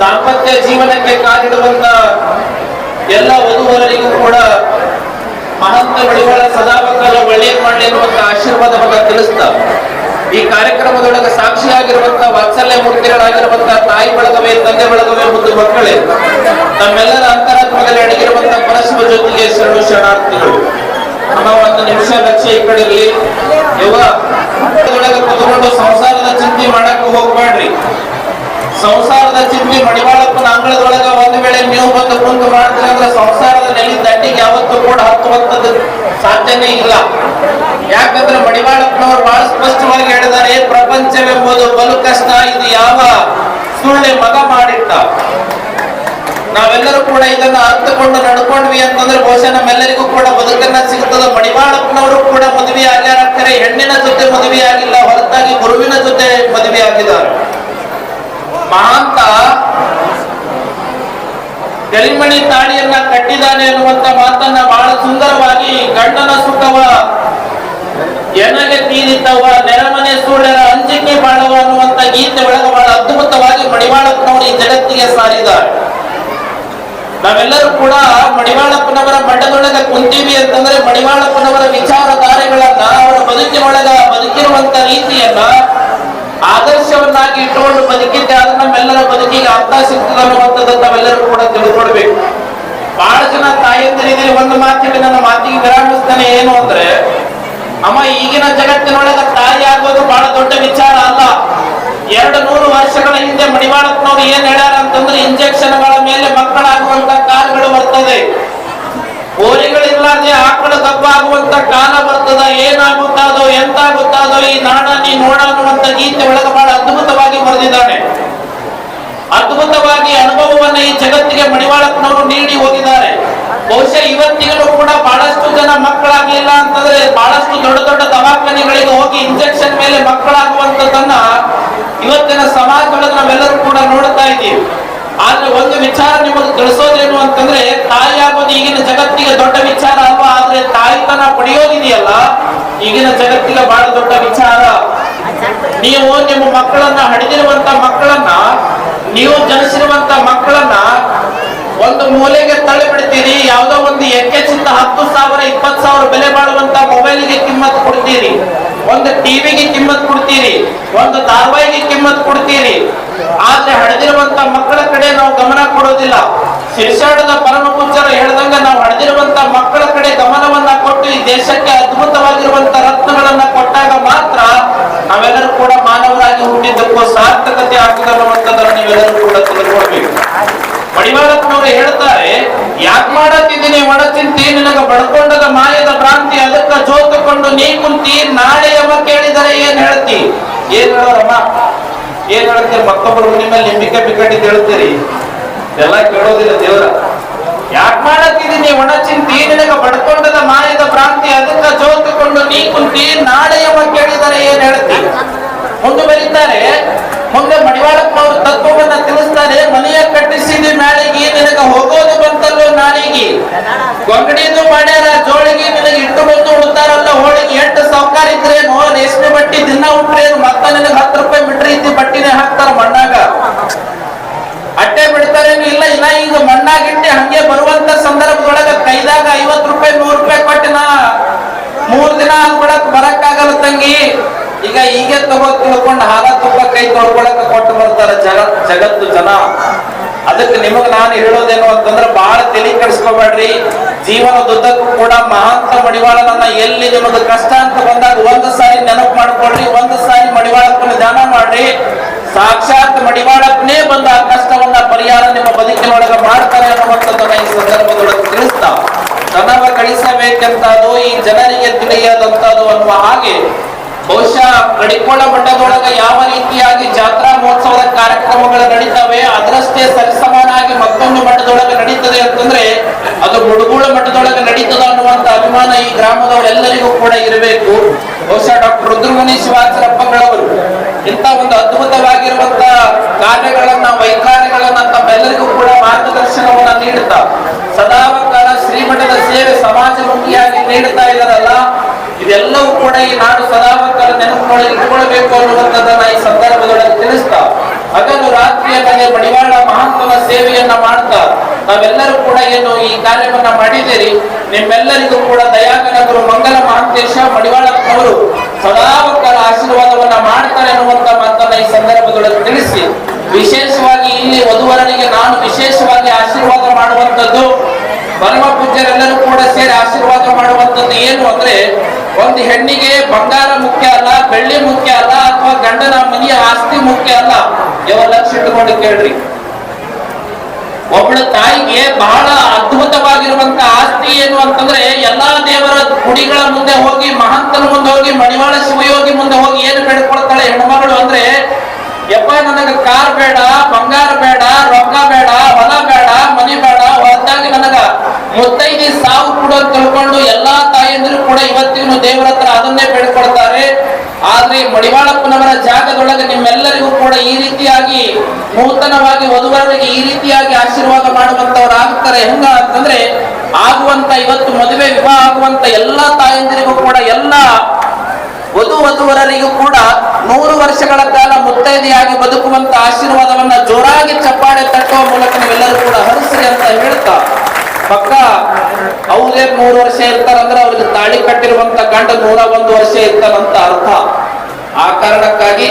ದಾಂಪತ್ಯ ಜೀವನಕ್ಕೆ ಕಾಲಿಡುವಂತ ಎಲ್ಲ ವಧುವರರಿಗೂ ಕೂಡ ಮಹಂತ ಬಳಿಗಳ ಸದಾವಕಾಲ ಒಳ್ಳೆಯ ಮಾಡಲಿ ಎನ್ನುವಂತ ಆಶೀರ್ವಾದವನ್ನ ತಿಳಿಸ್ತಾ. ಈ ಕಾರ್ಯಕ್ರಮದೊಳಗೆ ಸಾಕ್ಷಿಯಾಗಿರುವಂತ ವಾತ್ಸಲ್ಯ ಮೂರ್ತಿಗಳಾಗಿರುವಂತ ತಾಯಿ ಬಳಗವೇ, ತಂದೆ ಬಳಗವೇ ಮತ್ತು ಮಕ್ಕಳೇ ನಮ್ಮೆಲ್ಲರ ಅಂತರಾತ್ಮದಲ್ಲಿ ಅಡಗಿರುವಂತ ಪರಸ್ಪರ ಜೊತೆಗೆ ಶರಣು ಶರಣಾರ್ಥಿಗಳು. ನಮ್ಮ ಒಂದು ನಿಮಿಷ ನಕ್ಷೆ ಈ ಕಡೆ ಇರಲಿ. ಯವ್ವ ಕುತ್ಕೊಂಡು ಸಂಸಾರದ ಚಿಂತೆ ಮಾಡಕ್ಕೂ ಹೋಗ್ಬೇಡ್ರಿ. ಸಂಸಾರದ ಚಿಂತೆ ಮಡಿವಾಳಪ್ಪನ ಅಂಗಳದೊಳಗ ಒಂದು ವೇಳೆ ನೀವು ಬಂದು ಕುಂತು ಮಾಡಿದ್ರೆ ಸಂಸಾರದ ನೆಲೆ ದಂಡಿಗೆ ಯಾವತ್ತೂ ಕೂಡ ಹತ್ತುವಂತದ್ದು ಸಾಧ್ಯನೇ ಇಲ್ಲ. ಯಾಕಂದ್ರೆ ಮಡಿವಾಳಪ್ಪನವರು ಬಹಳ ಸ್ಪಷ್ಟವಾಗಿ ಹೇಳಿದ್ದಾರೆ ಪ್ರಪಂಚವೆಂಬುದು ಬಲು ಕಷ್ಟ, ಇದು ಯಾವ ಸುಳ್ಳೆ ಮಗ ಮಾಡಿಟ್ಟ? ನಾವೆಲ್ಲರೂ ಕೂಡ ಇದನ್ನ ಅರ್ಥಕೊಂಡು ನಡ್ಕೊಂಡ್ವಿ ಅಂತಂದ್ರೆ ಬಹುಶಃ ನಮ್ಮೆಲ್ಲರಿಗೂ ಕೂಡ ಬದುಕನ್ನ ಸಿಗುತ್ತದೆ ಮಡಿವಾಳಪ್ಪನವರು ಕೂಡ ಮದುವೆ ಆಗ್ಯಾರ ಹೆಣ್ಣಿನ ಜೊತೆ ಮದುವೆ ಆಗಿಲ್ಲ ಹೊರತಾಗಿ ಗುರುವಿನ ಜೊತೆ ಮದುವೆ ಆಗಿದ್ದಾರೆ ಮಹಾಂತ ಗರಿಮಣಿ ತಾಳಿಯನ್ನ ಕಟ್ಟಿದ್ದಾನೆ ಅನ್ನುವಂತ ಮಾತನ್ನ ಬಹಳ ಸುಂದರವಾಗಿ ಗಂಡನ ಸುಖವ, ಎನಗೆ ತೀರಿತವ, ನೆರಮನೆ ಸೂಳ್ಯರ ಅಂಜಿಕೆ ಬಾಳವ ಅನ್ನುವಂತ ಗೀತೆ ಒಳಗ ಬಹಳ ಅದ್ಭುತವಾಗಿ ಮಡಿವಾಳಪ್ಪನವರು ಈ ಜಗತ್ತಿಗೆ ಸಾರಿದ್ದಾರೆ. ನಾವೆಲ್ಲರೂ ಕೂಡ ಮಡಿವಾಳಪ್ಪನವರ ಮಠದೊಳಗ ಕುಂತೀವಿ ಅಂತಂದ್ರೆ ಮಡಿವಾಳಪ್ಪನವರ ವಿಚಾರಧಾರೆಗಳನ್ನ ಅವರ ಬದುಕಿನೊಳಗ ಬದುಕಿರುವಂತ ರೀತಿಯನ್ನ ಆದರ್ಶವನ್ನಾಗಿ ಇಟ್ಟುಕೊಂಡು ಬದುಕಿದ್ದೆ ಆದ್ರೆ ನಮ್ಮೆಲ್ಲರ ಬದುಕಿಗೆ ಅರ್ಥ ಸಿಗ್ತದೆ ಅನ್ನುವಂಥದ್ದನ್ನು ನಾವೆಲ್ಲರೂ ಕೂಡ ತಿಳ್ಕೊಡ್ಬೇಕು ಬಹಳ ಜನ ತಾಯಂದಿರಿದ್ರೆ ಒಂದು ಮಾತಿಗೆ ನನ್ನ ಮಾತಿಗೆ ವಿರಾಮಿಸ್ತಾನೆ ಏನು ಅಂದ್ರೆ, ಅಮ್ಮ, ಈಗಿನ ಜಗತ್ತಿನೊಳಗೆ ತಾಯಿ ಆಗೋದು ಬಹಳ ದೊಡ್ಡ ವಿಚಾರ ಅಲ್ಲ. ಎರಡು ನೂರು ವರ್ಷಗಳ ಹಿಂದೆ ಮಡಿವಾಳಪ್ಪನವ್ರು ಏನ್ ಹೇಳ್ಯಾರ ಅಂತಂದ್ರೆ ಇಂಜೆಕ್ಷನ್ಗಳ ಮೇಲೆ ಮಕ್ಕಳಾಗುವಂತ ಕಾಲಗಳು ಬರ್ತದೆ. ಓರಿಗಳಿರ್ಲಾರ್ದೆ ಆಕಳು ದಬ್ಬಾಗುವಂತ ಕಾಲ ಬರ್ತದ, ಏನಾಗುತ್ತಾದೋ, ಎಂತಾಗುತ್ತಾದೋ, ಈ ನಾಡ ನೀ ನೋಡ ಅನ್ನುವಂತ ಗೀತೆ ಒಳಗೆ ಬಹಳ ಅದ್ಭುತವಾಗಿ ಬರೆದಿದ್ದಾನೆ. ಅದ್ಭುತವಾಗಿ ಅನುಭವವನ್ನ ಈ ಜಗತ್ತಿಗೆ ಮಡಿವಾಳಪ್ಪನವರು ನೀಡಿ ಹೋಗಿದ್ದಾರೆ. ಬಹುಶಃ ಇವತ್ತಿಗೂ ಕೂಡ ಬಹಳಷ್ಟು ಜನ ಮಕ್ಕಳಾಗ್ಲಿಲ್ಲ ಅಂತಂದ್ರೆ ಬಹಳಷ್ಟು ದೊಡ್ಡ ದೊಡ್ಡ ದವಾಖಾನೆಗಳಿಗೆ ಹೋಗಿ ಇಂಜೆಕ್ಷನ್ ಮೇಲೆ ಮಕ್ಕಳಾಗುವಂತದನ್ನ ಇವತ್ತಿನ ಸಮಾಜದೊಳಗೆ ನಾವೆಲ್ಲರೂ ಕೂಡ ನೋಡ್ತಾ ಒಂದು ವಿಚಾರ ನಿಮಗೆ ತಿಳಿಸೋದೇನು ಅಂತಂದ್ರೆ ತಾಯಿ ಆಗೋದು ಈಗಿನ ಜಗತ್ತಿಗೆ ದೊಡ್ಡ ವಿಚಾರ ಅಲ್ವಾ? ಆದ್ರೆ ತಾಯಿತನ ಪಡೆಯೋದಿದೆಯಲ್ಲ? ಈಗಿನ ಜಗತ್ತಿಗೆ ಬಹಳ ದೊಡ್ಡ ವಿಚಾರ. ನೀವು ನಿಮ್ಮ ಮಕ್ಕಳನ್ನ ಹಡಿದಿರುವಂತ ಮಕ್ಕಳನ್ನ, ನೀವು ಜನಿಸಿರುವಂತ ಮಕ್ಕಳನ್ನ ಒಂದು ಮೂಲೆಗೆ ತಳ್ಳಿ ಬಿಡ್ತೀರಿ ಯಾವ್ದೋ ಒಂದು ಎಕ್ಕೆಚಿಂದ ಹತ್ತು ಸಾವಿರ, ಇಪ್ಪತ್ತು ಸಾವಿರ ಬೆಲೆ ಬಾಳುವಂತ ಮೊಬೈಲ್ಗೆ ಕಿಮ್ಮತ್ ಕೊಡ್ತೀರಿ. ಒಂದು ಟಿವಿಗೆ ಕಿಮ್ಮತ್ ಕೊಡ್ತೀರಿ. ಒಂದು ಧಾರಾವಾಹಿಗೆ ಕಿಮ್ಮತ್ ಕೊಡ್ತೀರಿ. ಆದ್ರೆ ಹಡೆದಿರುವಂತ ಮಕ್ಕಳ ಕಡೆ ನಾವು ಗಮನ ಕೊಡೋದಿಲ್ಲ ಶಿರ್ಷಾಡದ ಪರಮ ಪೂಜ್ಯರ ಹೇಳ್ದಂಗ ನಾವು ಹಡೆದಿರುವಂತ ಮಕ್ಕಳ ಕಡೆ ಗಮನವನ್ನ ಕೊಟ್ಟು ಈ ದೇಶಕ್ಕೆ ಅದ್ಭುತವಾಗಿರುವಂತ ರತ್ನಗಳನ್ನ ಕೊಟ್ಟಾಗ ಮಾತ್ರ ನಾವೆಲ್ಲರೂ ಕೂಡ ಮಾನವರಾಗಿ ಹುಟ್ಟಿದ್ದಕ್ಕೂ ಸಾರ್ಥಕತೆ ಆಗ್ತದೆ ಅನ್ನುವಂಥದ್ದನ್ನು ನೀವೆಲ್ಲರೂ ಕೂಡ ತಿಳ್ಕೊಳ್ಬೇಕು ಮಡಿವಾಳಪ್ಪನವರು ಹೇಳ್ತಾರೆ, ಯಾಕ್ ಮಾಡತ್ತಿದ್ದೀನಿ ಒಡಚಿಂತಿ ನಿನಗ ಬಡ್ಕೊಂಡದ ಮಾಯದ ಭ್ರಾಂತಿ, ಅದಕ್ಕ ಜೋತುಕೊಂಡು ನೀ ಕುಂತಿ, ನಾಳೆ ಯಮ ಕೇಳಿದರೆ ಏನ್ ಹೇಳ್ತಿ? ಏನ್ ಹೇಳೋರಮ್ಮ? ಏನ್ ಹೇಳ್ತೀರಿ ಮತ್ತೊಬ್ಬರು ನಿಮ್ಮಲ್ಲಿ ಲಿಂಬಿಕೆ ಬಿಕ್ಕಟ್ಟಿದ್ದು ಹೇಳ್ತೀರಿ ಎಲ್ಲ ಕೇಳೋದಿಲ್ಲ ದೇವರ. ಯಾಕ್ ಮಾಡತ್ತಿದ್ದೀನಿ ಒಣಚಿಂತಿ ನಿನಗ ಬಡ್ಕೊಂಡದ ಮಾಯದ ಪ್ರಾಂತಿ ಅದಕ್ಕ ಜೋತುಕೊಂಡು ನೀ ಕುಂತಿ, ನಾಳೆ ಯಮ ಕೇಳಿದರೆ ಏನ್ ಹೇಳ್ತಿ? ಮುಂದೆ ಬರೀತಾರೆ. ಮುಂದೆ ಮಡಿವಾಳಪ್ಪನವರು ತತ್ವವನ್ನ ತಿಳಿಸ್ತಾರೆ ಹಂಗೆ ಬರುವಂತ ಸಂದರ್ಭದೊಳಗ ಕೈದಾಗ ಐವತ್ತು ರೂಪಾಯಿ, ನೂರು ರೂಪಾಯಿ ಕೊಟ್ಟಿನ ಮೂರ್ ದಿನ ಅನ್ಕೊಳಕ್ ಬರಕ್ಕಾಗಲ್ಲ ತಂಗಿ. ಈಗ ಈಗ ತಗೋ ತಿಳ್ಕೊಂಡು ಹಾಲ ತುಪ್ಪ ಕೈ ತೊಳ್ಕೊಳಕ್ ಕೊಟ್ಟು ಬರ್ತಾರ ಜಗ ಜಗತ್ತು ಜನ. ಅದಕ್ಕೆ ನಿಮಗ್ ನಾನು ಹೇಳೋದೇನು ಅಂತಂದ್ರೆ ಬಹಳ ತಲೆ ಕೆಡಿಸ್ಕೋಬೇಡ್ರಿ. ಜೀವನದುದ್ದಕ್ಕೂ ಕೂಡ ಮಹಾಂತ ಮಡಿವಾಳನನ್ನ ಎಲ್ಲಿ ನಿಮ್ಮದು ಕಷ್ಟ ಅಂತ ಬಂದಾಗ ಒಂದು ಸಾರಿ ನೆನಪು ಮಾಡ್ಕೊಳ್ರಿ, ಒಂದು ಸಾರಿ ಮಡಿವಾಳಕ್ಕೂ ಧ್ಯಾನ ಮಾಡ್ರಿ. ಸಾಕ್ಷಾತ್ ಮಡಿವಾಳಕ್ನೇ ಬಂದ ಆ ಕಷ್ಟವನ್ನ ಪರಿಹಾರ ನಿಮ್ಮ ಬದುಕಿನೊಳಗ ಮಾಡ್ತಾರೆ ಅನ್ನುವಂಥದ್ದನ್ನ ಈ ಸಂದರ್ಭದೊಳಗೆ ತಿಳಿಸ್ತಾ ಧನವ ಕಳಿಸಬೇಕೆಂತಾದ್ರು ಈ ಜನರಿಗೆ ತಿಳಿಯದಂತದ್ದು ಅನ್ನುವ ಹಾಗೆ ಬಹುಶಃ ಕಡಿಕೋಳ ಮಠದೊಳಗ ಯಾವ ರೀತಿಯಾಗಿ ಜಾತ್ರಾ ಮಹೋತ್ಸವದ ಕಾರ್ಯಕ್ರಮಗಳು ನಡೀತವೆ, ಅದರಷ್ಟೇ ಸರಿಸಮಾನಾಗಿ ಮತ್ತೊಂದು ಮಠದೊಳಗೆ ನಡೀತದೆ ಅಂತಂದ್ರೆ ಅದು ಮುಡುಗುಳ ಮಠದೊಳಗೆ ನಡೀತದ ಅನ್ನುವಂತ ಅಭಿಮಾನ ಈ ಗ್ರಾಮದವರೆಲ್ಲರಿಗೂ ಕೂಡ ಇರಬೇಕು. ಬಹುಶಃ ಡಾಕ್ಟರ್ ರುದ್ರಮುನಿ ಶಿವಾಚಾರಪ್ಪಗಳವರು ಇಂತ ಒಂದು ಅದ್ಭುತವಾಗಿರುವಂತ ಕಾರ್ಯಗಳನ್ನ ವೈಖಾರಿಗಳನ್ನ ತಮ್ಮೆಲ್ಲರಿಗೂ ಕೂಡ ಮಾರ್ಗದರ್ಶನವನ್ನ ನೀಡುತ್ತಾ ಸದಾಕಾಲ ಶ್ರೀಮಠದ ಸೇವೆ ಸಮಾಜಮುಖಿಯಾಗಿ ನೀಡುತ್ತಾ ಇದ್ದಾರಲ್ಲ, ಇದೆಲ್ಲವೂ ಕೂಡ ಈ ನಾಡು ಸದಾಕಾಲ ನೆನಪುಗಳು ಇಟ್ಕೊಳ್ಬೇಕು ಅನ್ನುವಂಥದ್ದನ್ನ ಈ ಸಂದರ್ಭದೊಳಗೆ ತಿಳಿಸ್ತಾ ಅದನ್ನು ರಾತ್ರಿಯ ಕಡೆ ಮಡಿವಾಳ ಮಹಾ ಮಹಾತ್ಮನ ಸೇವೆಯನ್ನ ಮಾಡ್ತಾ, ನಾವೆಲ್ಲರೂ ಕೂಡ ಏನು ಈ ಕಾರ್ಯವನ್ನ ಮಾಡಿದ್ದೀರಿ, ನಿಮ್ಮೆಲ್ಲರಿಗೂ ಕೂಡ ದಯಾಗನಗರು ಮಂಗಲ ಮಹಾಂತೇಶ ಮಡಿವಾಳಪ್ಪನವರು ಸದಾವಕಾಲ ಆಶೀರ್ವಾದವನ್ನ ಮಾಡ್ತಾರೆ ಅನ್ನುವಂತ ಮಾತನ್ನ ಈ ಸಂದರ್ಭದೊಳಗೆ ತಿಳಿಸಿ, ವಿಶೇಷವಾಗಿ ಇಲ್ಲಿ ವಧುವರನಿಗೆ ನಾನು ವಿಶೇಷವಾಗಿ ಆಶೀರ್ವಾದ ಮಾಡುವಂತದ್ದು ಪರಮ ಪೂಜ್ಯರೆಲ್ಲರೂ ಕೂಡ ಸೇರಿ ಆಶೀರ್ವಾದ ಮಾಡುವಂತದ್ದು ಏನು ಅಂದ್ರೆ ಒಂದು ಹೆಣ್ಣಿಗೆ ಬಂಗಾರ ಮುಖ್ಯ ಅಲ್ಲ, ಬೆಳ್ಳಿ ಮುಖ್ಯ ಅಲ್ಲ, ಅಥವಾ ಗಂಡನ ಮನೆಯ ಆಸ್ತಿ ಮುಖ್ಯ ಅಲ್ಲ? ಯಾವ ಲಕ್ಷ ಇಟ್ಟುಕೊಂಡು ಕೇಳ್ರಿ. ಒಬ್ಬಳ ತಾಯಿಗೆ ಬಹಳ ಅದ್ಭುತವಾಗಿರುವಂತ ಆಸ್ತಿ ಏನು ಅಂತಂದ್ರೆ ಎಲ್ಲಾ ದೇವರ ಗುಡಿಗಳ ಮುಂದೆ ಹೋಗಿ, ಮಹಂತನ ಮುಂದೆ ಹೋಗಿ, ಮಣಿವಾಳ ಶಿವಯೋಗಿ ಮುಂದೆ ಹೋಗಿ ಏನು ಬೇಡ್ಕೊಳ್ತಾಳೆ ಹೆಣ್ಮಗಳು ಅಂದ್ರೆ, ಯಪ್ಪ, ನನಗೆ ಕಾರ್ ಬೇಡ, ಬಂಗಾರ ಬೇಡ ರೊಕ್ಕ ಬೇಡ ಹೊಲ ಬೇಡ ಮನಿ ಬೇಡ ಹೊರತಾಗಿ ನನಗ ಮುತ್ತೈದಿ ಸಾವು ಕೂಡ ತಿಳ್ಕೊಂಡು ಎಲ್ಲಾ ತಾಯಂದಿರು ಕೂಡ ಇವತ್ತಿಗೂ ದೇವರ ಹತ್ರ ಅದನ್ನೇ ಬೇಡ್ಕೊಳ್ತಾರೆ ಆದ್ರೆ ಮಡಿವಾಳಪ್ಪನವರ ಜಾಗದೊಳಗೆ ನಿಮ್ಮೆಲ್ಲರಿಗೂ ಕೂಡ ಈ ರೀತಿಯಾಗಿ ನೂತನವಾಗಿ ವಧುವರರಿಗೆ ಈ ರೀತಿಯಾಗಿ ಆಶೀರ್ವಾದ ಮಾಡುವಂತವರಾಗುತ್ತಾರೆ ಹೆಂಗ ಅಂತಂದ್ರೆ, ಆಗುವಂತ ಇವತ್ತು ಮದುವೆ, ವಿವಾಹ ಆಗುವಂತ ಎಲ್ಲಾ ತಾಯಂದಿರಿಗೂ ಕೂಡ ಎಲ್ಲ ವಧು ವಧುವರರಿಗೂ ಕೂಡ ನೂರು ವರ್ಷಗಳ ಕಾಲ ಮುತ್ತೈದೆಯಾಗಿ ಬದುಕುವಂತ ಆಶೀರ್ವಾದವನ್ನ ಜೋರಾಗಿ ಚಪ್ಪಾಳೆ ತಟ್ಟುವ ಮೂಲಕ ನೀವೆಲ್ಲರೂ ಕೂಡ ಹರಿಸ್ರಿ ಅಂತ ಹೇಳ್ತಾ, ಪಕ್ಕ ಅವ್ರೇ ನೂರು ವರ್ಷ ಇರ್ತಾರಂದ್ರೆ ಅವ್ರಿಗೆ ತಾಳಿ ಕಟ್ಟಿರುವಂತ ಗಂಡ ನೂರ ಒಂದು ವರ್ಷ ಇರ್ತಾರಂತ ಅರ್ಥ. ಆ ಕಾರಣಕ್ಕಾಗಿ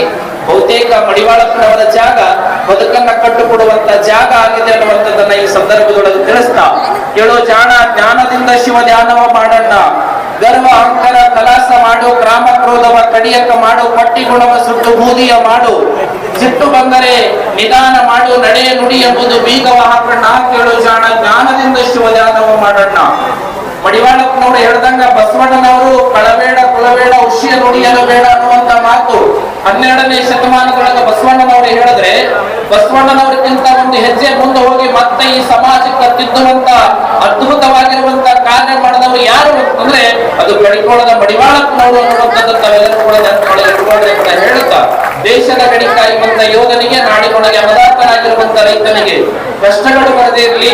ಬಹುತೇಕ ಮಡಿವಾಳಪ್ಪನವರ ಜಾಗ ಬದುಕನ್ನ ಕಟ್ಟುಕೊಡುವಂತ ಜಾಗ ಆಗಿದೆ ಅನ್ನುವಂಥದ್ದನ್ನ ಈ ಸಂದರ್ಭದೊಳಗೆ ತಿಳಿಸ್ತಾ ಕೇಳೋ ಜಾಣ, ಜ್ಞಾನದಿಂದ ಶಿವ ಧ್ಯಾನವ ಮಾಡಣ್ಣ. ಗರ್ವ ಅಹಂಕಾರ ಕಲಾಸ ಮಾಡು, ಗ್ರಾಮ ಕ್ರೋಧವ, ಕಡಿಯಕ ಮಾಡು, ಪಟ್ಟಿ ಗುಣವ, ಸುಟ್ಟು ಬೂದಿಯ ಮಾಡು. ಸಿಟ್ಟು ಬಂದರೆ ನಿಧಾನ ಮಾಡು, ನಡೆಯ ನುಡಿ ಎಂಬುದು ಬೀಗವ ಹಾಕಣ್ಣ. ಕೇಳೋ ಜಾಣ, ಜ್ಞಾನದಿಂದ ಶಿವ ಧ್ಯಾನವ ಮಾಡಣ್ಣ. ಮಡಿವಾಳಪ್ಪನವರು ಹೇಳ್ದಂಗ ಬಸವಣ್ಣನವರು ಕಳಬೇಡ, ಕುಳಬೇಡ ಉಷಿಯ ನುಡಿಯಲು ಬೇಡ ಅನ್ನುವಂತ ಮಾತು ಹನ್ನೆರಡನೇ ಶತಮಾನದೊಳಗೆ ಬಸವಣ್ಣನವರು ಹೇಳಿದ್ರೆ, ಬಸವಣ್ಣನವರಿಗಿಂತ ಒಂದು ಹೆಜ್ಜೆ ಮುಂದೆ ಹೋಗಿ ಮತ್ತೆ ಈ ಸಮಾಜಕ್ಕೆ ತಿದ್ದುವಂತ ಅದ್ಭುತವಾಗಿರುವಂತ ಕಾರ್ಯ ಮಾಡಿದವರು ಯಾರು ಅಂತಂದ್ರೆ ಅದು ಗಡಿಕೋಳದ ಮಡಿವಾಳಪ್ಪನವರು ಅನ್ನುವಂಥದ್ದು ತಾವೆಲ್ಲರೂ ಕೂಡ ಹೇಳುತ್ತಾ. ದೇಶದ ಗಡಿ ಕಾಯುವಂತ ಯೋಧನಿಗೆ ನಾಡಿನೊಳಗೆ ಅಮದಾರ್ಥನಾಗಿರುವಂತ ರೈತನಿಗೆ ಕಷ್ಟಗಳು ಬರದೇ ಇರಲಿ,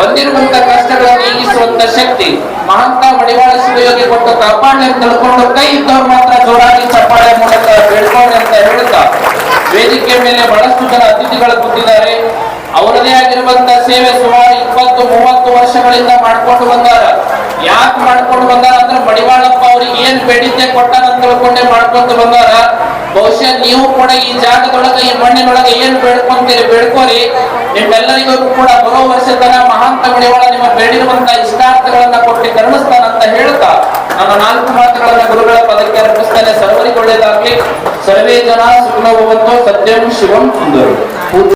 ಬಂದಿರುವಂತ ಕಷ್ಟಗಳನ್ನು ನೀಗಿಸುವಂತ ಶಕ್ತಿ ಮಹಂತ ಮಡಿವಾಳ ಶಿವಯೋಗಿ ಕೊಟ್ಟು ಕಾಪಾಡಿ ಅಂತ ತಿಳ್ಕೊಂಡು ಕೈ ಇದ್ದವ್ರು ಮಾತ್ರ ಜೋರಾಗಿ ಚಪ್ಪಾಳೆ ಮೂಲಕ ಬೇಡ್ಕೊಂಡು ಅಂತ ಹೇಳುತ್ತಾ, ವೇದಿಕೆ ಮೇಲೆ ಬಹಳಷ್ಟು ಜನ ಅತಿಥಿಗಳು ಕೂತಿದ್ದಾರೆ. ಅವರದೇ ಆಗಿರುವಂತ ಸೇವೆ ಸುಮಾರು ಇಪ್ಪತ್ತು, ಮೂವತ್ತು ವರ್ಷಗಳಿಂದ ಮಾಡ್ಕೊಂಡು ಬಂದಾರ. ಯಾಕೆ ಮಾಡ್ಕೊಂಡು ಬಂದಾರ ಅಂದ್ರೆ ಮಡಿವಾಳಪ್ಪ ಅವ್ರಿಗೆ ಏನ್ ಬೇಡಿದ್ದೆ ಕೊಟ್ಟಾರ ತಿಳ್ಕೊಂಡೆ ಮಾಡ್ಕೊಂಡು ಬಂದಾರ. ಬಹುಶಃ ನೀವು ಕೂಡ ಈ ಜಾಗದೊಳಗೆ, ಈ ಮಣ್ಣಿನೊಳಗೆ ಏನು ಬೇಡ್ಕೊಂತೀರಿ ಬೇಡ್ಕೋರಿ ನಿಮ್ಮೆಲ್ಲರಿಗೂ ಕೂಡ ಬರೋ ವರ್ಷದ ಮಹಾನ್ ಮಡಿವಾಳ ನಿಮ್ಮ ಬೇಡಿರುವಂತಹ ಇಷ್ಟಾರ್ಥಗಳನ್ನ ಕೊಟ್ಟು ಕರುಣಿಸ್ತಾನ ಅಂತ ಹೇಳ್ತಾ ನಾನು ನಾಲ್ಕು ಮಾತುಗಳನ್ನ ಗುರುಗಳ ಪದಕ್ಕೆ ಅರ್ಪಿಸ್ತಾನೆ ಸರ್ವರಿಗೊಳ್ಳೇದಾಗ್ಲಿ ಸರ್ವೇ ಜನ ಸುಖ ಸತ್ಯಂ ಶಿವಂ ಸುಂದರು